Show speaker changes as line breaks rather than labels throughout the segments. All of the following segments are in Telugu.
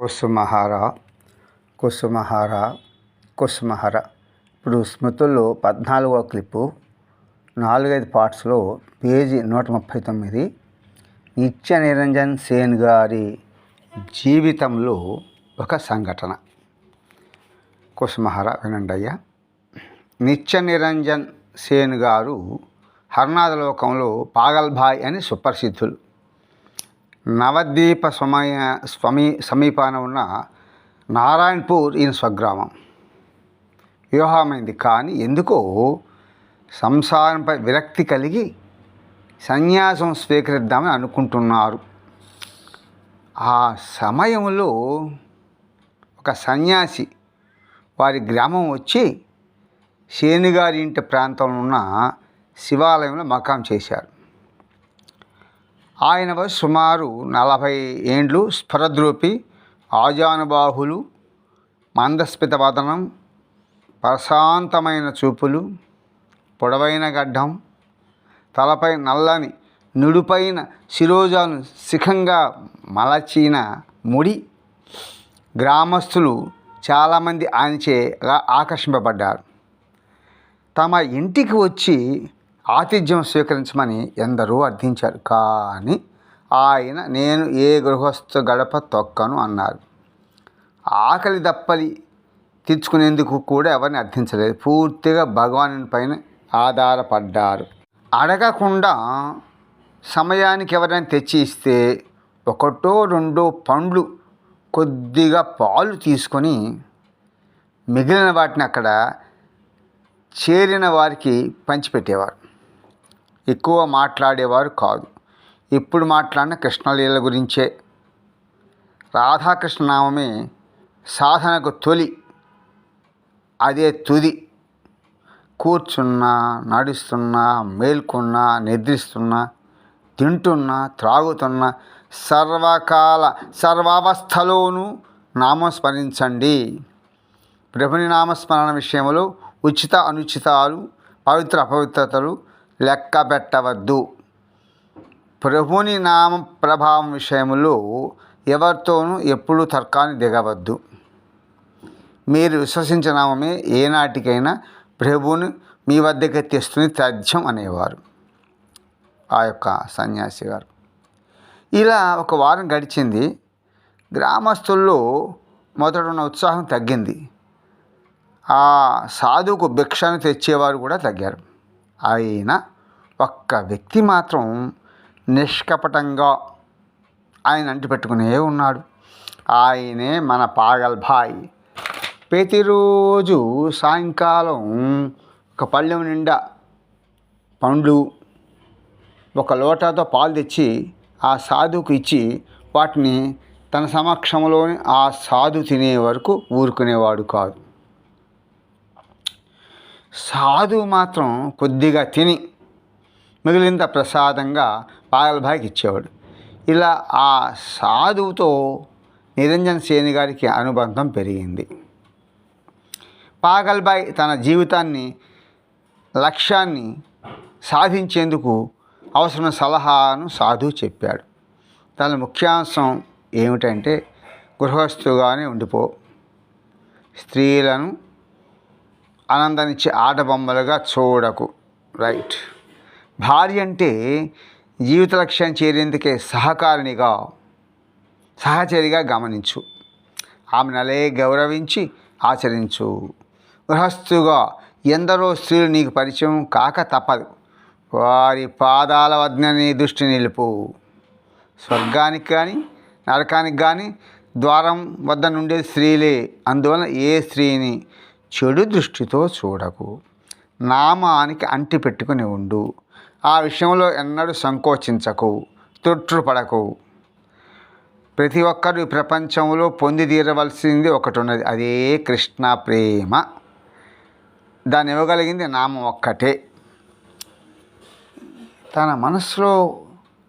కుసుమహార కుసుమహార కుసుమహర. ఇప్పుడు స్మృతుల్లో పద్నాలుగో క్లిప్పు నాలుగైదు పార్ట్స్లో పేజీ నూట ముప్పై తొమ్మిది నిత్య నిరంజన్ సేన్ గారి జీవితంలో ఒక సంఘటన. కుసుమహర వినండి అయ్యా. నిత్య నిరంజన్ సేన్ గారు హర్నాథ లోకంలో పాగల్భాయ్ అని సుప్రసిద్ధులు నవద్వీప సమయ స్వమి సమీపాన ఉన్న నారాయణపూర్ ఈయన స్వగ్రామం. వివాహమైంది కానీ ఎందుకో సంసారంపై విరక్తి కలిగి సన్యాసం స్వీకరిద్దామని అనుకుంటున్నారు. ఆ సమయంలో ఒక సన్యాసి వారి గ్రామం వచ్చి శేనుగారి ఇంటి ప్రాంతంలో ఉన్న శివాలయంలో మకాం చేశారు. ఆయన వయసు సుమారు నలభై ఏండ్లు స్ఫరద్రూపి ఆజానుబాహులు మందస్మిత వదనం ప్రశాంతమైన చూపులు పొడవైన గడ్డం తలపై నల్లని నుడుపైన శిరోజాను శిఖంగా మలచిన ముడి గ్రామస్తులు చాలామంది ఆయనచే ఆకర్షింపబడ్డారు. తమ ఇంటికి వచ్చి ఆతిథ్యం స్వీకరించమని ఎందరో అర్థించారు. కానీ ఆయన నేను ఏ గృహస్థ గడప తొక్కను అన్నారు. ఆకలి దప్పలి తీర్చుకునేందుకు కూడా ఎవరిని అర్థించలేదు. పూర్తిగా భగవాను పైన ఆధారపడ్డారు. అడగకుండా సమయానికి ఎవరైనా తెచ్చి ఇస్తే ఒకటో రెండో పండ్లు కొద్దిగా పాలు తీసుకొని మిగిలిన వాటిని అక్కడ చేరిన వారికి పంచిపెట్టేవారు. ఎక్కువ మాట్లాడేవారు కాదు. ఇప్పుడు మాట్లాడిన కృష్ణలీల గురించే. రాధాకృష్ణ నామమే సాధనకు తొలి అదే తుది. కూర్చున్నా నడుస్తున్నా మేల్కొన్నా నిద్రిస్తున్నా తింటున్నా త్రాగుతున్నా సర్వకాల సర్వావస్థలోనూ నామస్మరించండి. ప్రభుని నామస్మరణ విషయంలో ఉచిత అనుచితాలు పవిత్ర అపవిత్రతలు లెక్క పెట్టవద్దు ప్రభుని నామ ప్రభావం విషయంలో ఎవరితోనూ ఎప్పుడూ తర్కాన్ని దిగవద్దు. మీరు విశ్వసించిన నామమే ఏనాటికైనా ప్రభువుని మీ వద్దకు తెస్తుంది తథ్యం అనేవారు. ఆ యొక్క సన్యాసి గారు. ఇలా ఒక వారం గడిచింది. గ్రామస్తుల్లో మొదట ఉన్న ఉత్సాహం తగ్గింది. ఆ సాధువుకు భిక్షను తెచ్చేవారు కూడా తగ్గారు. ఆయన ఒక్క వ్యక్తి మాత్రం నిష్కపటంగా ఆయన అంటిపెట్టుకునే ఉన్నాడు. ఆయనే మన పాగల్ భాయ్. ప్రతిరోజు సాయంకాలం ఒక పళ్ళెం నిండా పండ్లు ఒక లోటాతో పాలు తెచ్చి ఆ సాధువుకు ఇచ్చి వాటిని తన సమక్షంలోని ఆ సాధు తినే వరకు ఊరుకునేవాడు కాదు. సాధువు మాత్రం కొద్దిగా తిని మిగిలింత ప్రసాదంగా పాగల్భాయికి ఇచ్చేవాడు. ఇలా ఆ సాధువుతో నిరంజన్ సేని గారికి అనుబంధం పెరిగింది. పాగల్బాయ్ తన జీవితాన్ని లక్ష్యాన్ని సాధించేందుకు అవసరమైన సలహాను సాధువు చెప్పాడు. తన ముఖ్యాంశం ఏమిటంటే గృహస్థుగానే ఉండిపో స్త్రీలను ఆనందాన్నిచ్చే ఆట బొమ్మలుగా చూడకు. రైట్. భార్య అంటే జీవిత లక్ష్యాన్ని చేరేందుకే సహకారినిగా సహచరిగా గమనించు. ఆమెను నలే గౌరవించి ఆచరించు. గృహస్థుగా ఎందరో స్త్రీలు నీకు పరిచయం కాక తప్పదు. వారి పాదాల వద్ద నీ దృష్టి నిలుపు. స్వర్గానికి కానీ నరకానికి కానీ ద్వారం వద్ద నుండే స్త్రీలే. అందువలన ఏ స్త్రీని చెడు దృష్టితో చూడకు. నామానికి అంటి పెట్టుకుని ఉండు. ఆ విషయంలో ఎన్నడూ సంకోచించకు. తొట్టుపడకు ప్రతి ఒక్కరు ఈ ప్రపంచంలో పొంది తీరవలసింది ఒకటి ఉన్నది అదే కృష్ణ ప్రేమ. దాన్ని ఇవ్వగలిగింది నామం ఒక్కటే. తన మనసులో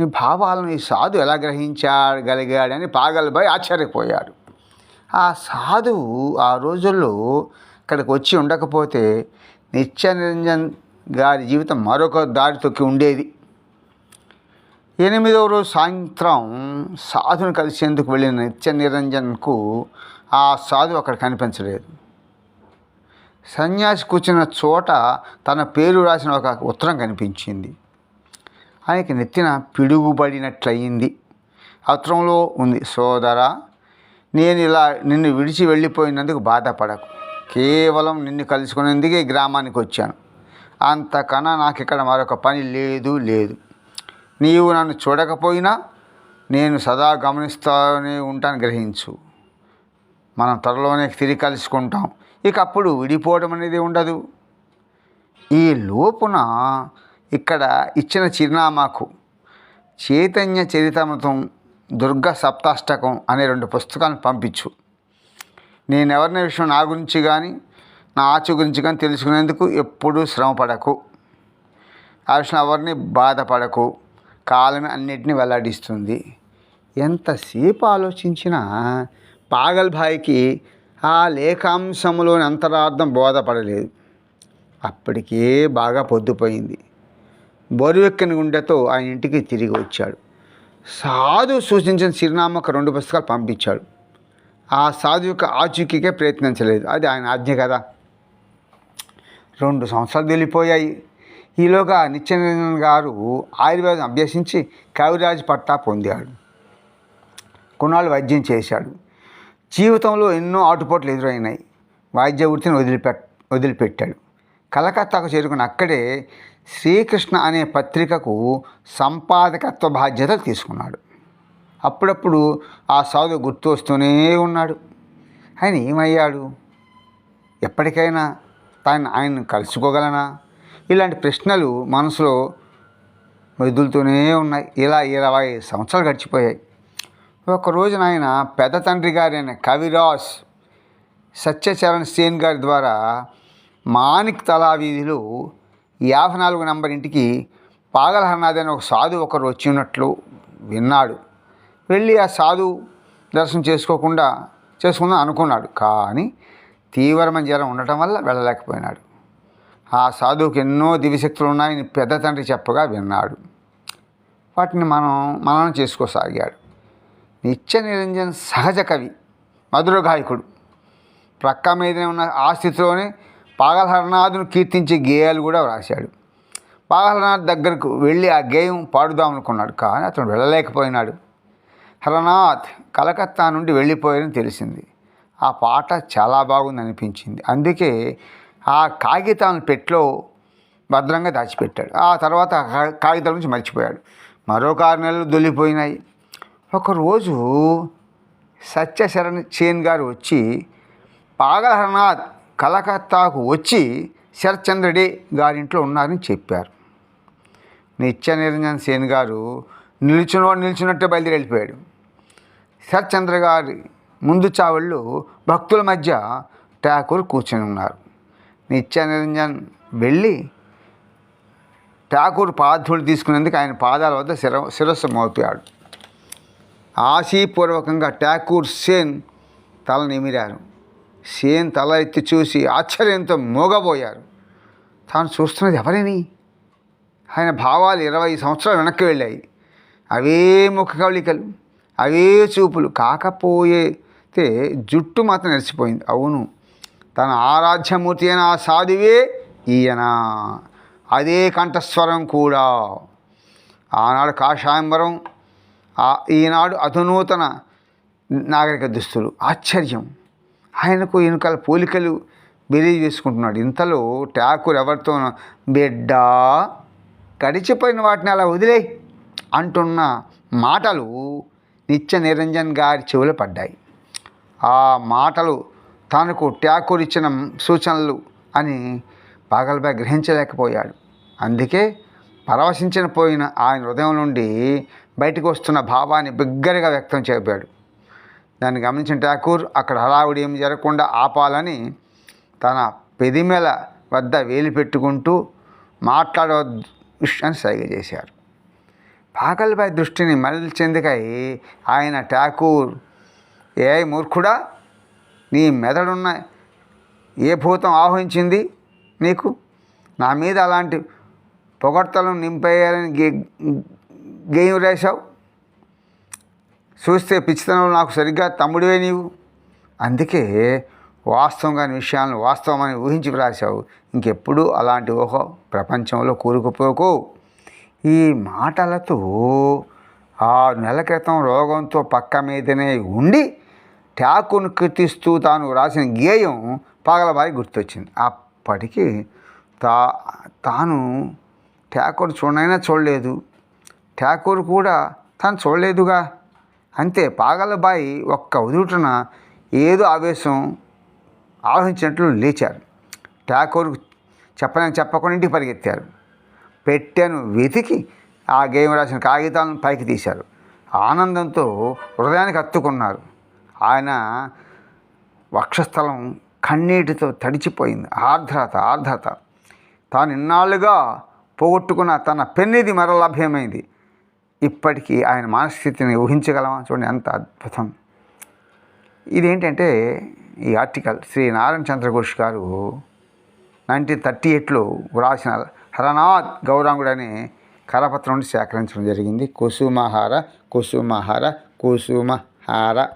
నీ భావాలను ఈ సాధు ఎలా గ్రహించగలిగాడని పాగల్బాయ్ ఆశ్చర్యపోయాడు. ఆ సాధువు ఆ రోజుల్లో అక్కడికి వచ్చి ఉండకపోతే నిత్య నిరంజన్ గారి జీవితం మరొక దారి తొక్కి ఉండేది. ఎనిమిదవ రోజు సాయంత్రం సాధును కలిసేందుకు వెళ్ళిన నిత్య నిరంజన్కు ఆ సాధు అక్కడ కనిపించలేదు. సన్యాసి కూర్చున్న చోట తన పేరు రాసిన ఒక ఉత్తరం కనిపించింది. ఆయనకి నెత్తిన పిడుగుబడినట్లయింది. ఉత్తరంలో ఉంది సోదరా నేను ఇలా నిన్ను విడిచి వెళ్ళిపోయినందుకు బాధపడకు. కేవలం నిన్ను కలుసుకునేందుకే ఈ గ్రామానికి వచ్చాను. అంతకన్నా నాకు ఇక్కడ మరొక పని లేదు లేదు. నీవు నన్ను చూడకపోయినా నేను సదా గమనిస్తూనే ఉంటాను గ్రహించు. మనం త్వరలోనే తిరిగి కలుసుకుంటాం. ఇక అప్పుడు విడిపోవడం అనేది ఉండదు. ఈ లోపున ఇక్కడ ఇచ్చిన చిరునామాకు చైతన్య చరితామృతం దుర్గ సప్తాష్టకం అనే రెండు పుస్తకాలను పంపించు. నేను ఎవరిని విషయం నా గురించి కానీ నా ఆచు గురించి కానీ తెలుసుకునేందుకు ఎప్పుడూ శ్రమపడకు ఆ విషయం ఎవరిని బాధపడకు కాలమే అన్నిటిని వెల్లడిస్తుంది. ఎంతసేపు ఆలోచించినా పాగల్భాయికి ఆ లేఖాంశంలోని అంతరార్థం బోధపడలేదు. అప్పటికే బాగా పొద్దుపోయింది. బరువెక్కని గుండెతో ఆయన ఇంటికి తిరిగి వచ్చాడు. సాధు సూచించిన చిరునామాకు రెండు పుస్తకాలు పంపించాడు. ఆ సాధు యొక్క ఆచూకీకే ప్రయత్నించలేదు అది ఆయన ఆజ్ఞ కదా. రెండు సంవత్సరాలు వెళ్ళిపోయాయి. ఈలోగా నిత్యానందన్ గారు ఆయుర్వేదం అభ్యసించి కవిరాజ్ పట్టా పొందాడు. కొన్నాళ్ళు వైద్యం చేశాడు. జీవితంలో ఎన్నో ఆటుపోట్లు ఎదురైనాయి. వాయిద్య వృత్తిని వదిలిపెట్ వదిలిపెట్టాడు. కలకత్తాకు చేరుకున్న అక్కడే శ్రీకృష్ణ అనే పత్రికకు సంపాదకత్వ బాధ్యతలు తీసుకున్నాడు. అప్పుడప్పుడు ఆ సాధు గుర్తు వస్తూనే ఉన్నాడు. ఆయన ఏమయ్యాడు? ఎప్పటికైనా తాను ఆయన కలుసుకోగలనా? ఇలాంటి ప్రశ్నలు మనసులో మెదులుతూనే ఉన్నాయి. ఇలా ఇరవై సంవత్సరాలు గడిచిపోయాయి. ఒక రోజున ఆయన పెద్ద తండ్రి గారైన కవిరాజ్ సత్యచరణ్ సేన్ గారి ద్వారా మానిక్ తలా వీధిలో యాభై నాలుగు నంబర్ ఇంటికి పాగల హర్నాథ్ అనే ఒక సాధు ఒకరు వచ్చి ఉన్నట్లు విన్నాడు. వెళ్ళి ఆ సాధు దర్శనం చేసుకోకుండా చేసుకుందాం అనుకున్నాడు. కానీ తీవ్రమైన జ్వరం ఉండటం వల్ల వెళ్ళలేకపోయినాడు. ఆ సాధువుకి ఎన్నో దివిశక్తులు ఉన్నాయని పెద్ద తండ్రి చెప్పగా విన్నాడు. వాటిని మనం మననం చేసుకోసాగాడు. నిత్య నిరంజన్ సహజ కవి మధుర గాయకుడు. ప్రక్క మీదనే ఉన్న ఆ స్థితిలోనే పాగలహరనాథును కీర్తించే గేయాలు కూడా వ్రాశాడు. పాగలహరనాథ్ దగ్గరకు వెళ్ళి ఆ గేయం పాడుదాం అనుకున్నాడు. కానీ అతను వెళ్ళలేకపోయినాడు. హరనాథ్ కలకత్తా నుండి వెళ్ళిపోయారని తెలిసింది. ఆ పాట చాలా బాగుంది అనిపించింది. అందుకే ఆ కాగితాలను పెట్లో భద్రంగా దాచిపెట్టాడు. ఆ తర్వాత కాగితాల నుంచి మర్చిపోయాడు. మరొక ఆరు నెలలు దొల్లిపోయినాయి. ఒకరోజు సత్యశరణ్ చేన్ గారు వచ్చి పాగల హరనాథ్ కలకత్తాకు వచ్చి శరత్చంద్రడే గారింట్లో ఉన్నారని చెప్పారు. నిత్య నిరంజన్ సేన్ గారు నిలిచినవాడు నిలిచినట్టే బయలుదేరి వెళ్ళిపోయాడు శరత్చంద్ర గారి ముందు చావళ్ళు భక్తుల మధ్య ఠాకూర్ కూర్చొని ఉన్నారు. నిత్య నిరంజన్ వెళ్ళి ఠాకూర్ పాదధూళి తీసుకునేందుకు ఆయన పాదాల వద్ద శిర శిరస్సు మోపాడు. ఆశీపూర్వకంగా ఠాకూర్ సేన్ తల నిమిరారు. సేన్ తల ఎత్తి చూసి ఆశ్చర్యంతో మోగబోయారు. తాను చూస్తున్నది ఎవరిని? ఆయన భావాలు ఇరవై సంవత్సరాలు వెనక్కి వెళ్ళాయి. అవే ముఖ కవళికలు అవే చూపులు కాకపోయేతే జుట్టు మాత్రం నడిచిపోయింది అవును తన ఆరాధ్యమూర్తి అయిన ఆ సాధువే ఈయన. అదే కంఠస్వరం కూడా. ఆనాడు కాషాయంబరం ఈనాడు అధునూతన నాగరిక దుస్తులు. ఆశ్చర్యం. ఆయనకు వెనుకల పోలికలు బెరీజ్ వేసుకుంటున్నాడు. ఇంతలో ట్యాకులు ఎవరితో బిడ్డ గడిచిపోయిన వాటిని అలా వదిలేయి. అంటున్న మాటలు నిత్య నిరంజన్ గారి చెవులు పడ్డాయి. ఆ మాటలు తనకు ఠాకూర్ ఇచ్చిన సూచనలు అని పాగల్బాయ్ గ్రహించలేకపోయాడు. అందుకే పరవశించిన పోయిన ఆయన హృదయం నుండి బయటకు వస్తున్న భావాన్ని బిగ్గరగా వ్యక్తం చేపాడు దాన్ని గమనించిన ఠాకూర్ అక్కడ హడావుడి ఏం జరగకుండా ఆపాలని తన పెదిమెల వద్ద వేలు పెట్టుకుంటూ మాట్లాడవద్దు అని సైగ చేశారు. పాగల్బాయ్ దృష్టిని మరల్చేందుకై ఆయన ఠాకూర్ ఏ మూర్ఖుడా? నీ మెదడున్న ఏ భూతం ఆహ్వానించింది నీకు? నా మీద అలాంటి పొగడ్తలను నింపేయాలని గే గేయం రాశావు? చూస్తే పిచ్చితనం నాకు సరిగ్గా తమ్ముడివే నీవు? అందుకే వాస్తవంగా విషయాలను వాస్తవమని ఊహించి రాశావు ఇంకెప్పుడు అలాంటి ఊహ ప్రపంచంలో కూరుకుపోకు. ఈ మాటలతో ఆరు నెలల క్రితం రోగంతో పక్క మీదనే ఉండి ఠాకూర్ను కీర్తిస్తూ తాను రాసిన గేయం పాగలబాయి గుర్తొచ్చింది. అప్పటికి తా తాను ఠాకూర్ చూడనైనా చూడలేదు. ఠాకూర్ కూడా తను చూడలేదుగా. అంతే పాగలబాయి ఒక్క ఉదుటన ఏదో ఆవేశం ఆలోచించినట్లు లేచారు. ఠాకూర్ చెప్పనని చెప్పకుండా ఇంటికి పరిగెత్తారు. పెట్టెను వెతికి ఆ గేయం రాసిన కాగితాలను పైకి తీశారు. ఆనందంతో హృదయానికి హత్తుకున్నారు ఆయన వక్షస్థలం కన్నీటితో తడిచిపోయింది. ఆర్ద్రత ఆర్ద్రత తాను ఇన్నాళ్ళుగా పోగొట్టుకున్న తన పెన్నిది మరో లభ్యమైంది ఇప్పటికీ ఆయన మానస్థితిని ఊహించగలమా? చూడండి ఎంత అద్భుతం. ఇదేంటంటే ఈ ఆర్టికల్ శ్రీ నారాయణ చంద్రఘోష్ గారు నైన్టీన్ థర్టీ ఎయిట్లో వ్రాసిన హరనాథ్ గౌరాంగుడు కరపత్రం నుండి సేకరించడం జరిగింది. కుసుమహార కుసుమహార కుసుమహార.